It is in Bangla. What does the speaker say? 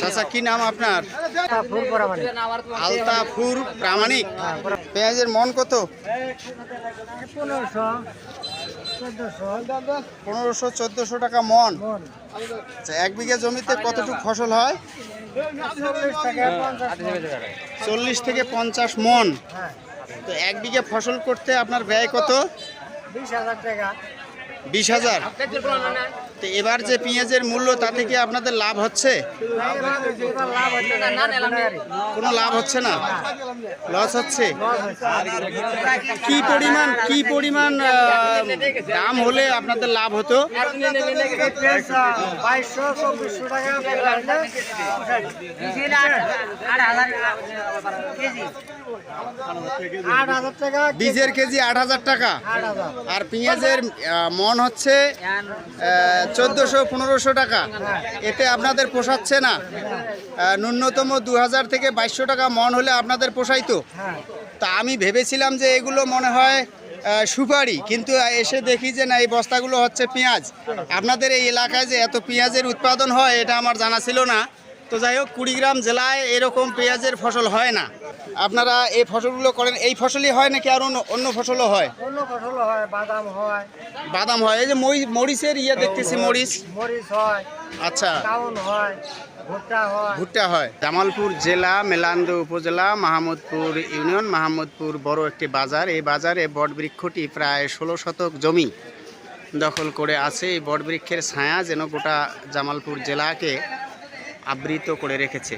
চাচা কি নাম আপনার? আলতাফুর প্রামাণিক। পেঁয়াজের মন কত? পনেরোশো চোদ্দশো। টাকা মন। আচ্ছা এক বিঘা জমিতে কতটুকু ফসল হয়? চল্লিশ থেকে পঞ্চাশ মন। তো এক বিঘা ফসল করতে আপনার ব্যয় কত? বিশ হাজার টাকা। বিশ হাজার। তো এবার যে পেঁয়াজের মূল্য, তাতে কি আপনাদের লাভ হচ্ছে? কোনো লাভ হচ্ছে না? লস হচ্ছে? কি পরিমাণ কি পরিমাণ দাম হলে আপনাদের লাভ হতো? টাকা বীজের কেজি আট হাজার টাকা। আর পেঁয়াজের মন হচ্ছে চোদ্দোশো পনেরোশো টাকা। এতে আপনাদের পোষাচ্ছে না। ন্যূনতম দু হাজার থেকে বাইশশো টাকা মন হলে আপনাদের পোষাইতো। তা আমি ভেবেছিলাম যে এগুলো মনে হয় সুপারি, কিন্তু এসে দেখি যে না, এই বস্তাগুলো হচ্ছে পেঁয়াজ। আপনাদের এই এলাকায় যে এত পেঁয়াজের উৎপাদন হয়, এটা আমার জানা ছিল না। তো যাই হোক কুড়িগ্রাম জেলায় এরকম পেঁয়াজের ফসল হয় না। আপনারা এই ফসলগুলো করেন এই ফসলই হয় নাকি আর অন্য ফসলও হয়? অন্য ফসল হয় বাদাম হয়। বাদাম হয় এই যে মরি- মরিচের ইয়ে দেখতেছি মরিচ। মরিচ হয় আচ্ছা। হয় ভুট্টা হয়। ভুট্টা হয়। জামালপুর জেলা মেলান্দ উপজেলা মাহমুদপুর ইউনিয়ন মাহমুদপুর বড় একটি বাজার। এই বাজারে বটবৃক্ষটি প্রায় ষোলো শতক জমি দখল করে আছে। এই বটবৃক্ষের ছায়া যেন গোটা জামালপুর জেলাকে আবৃত করে রেখেছে।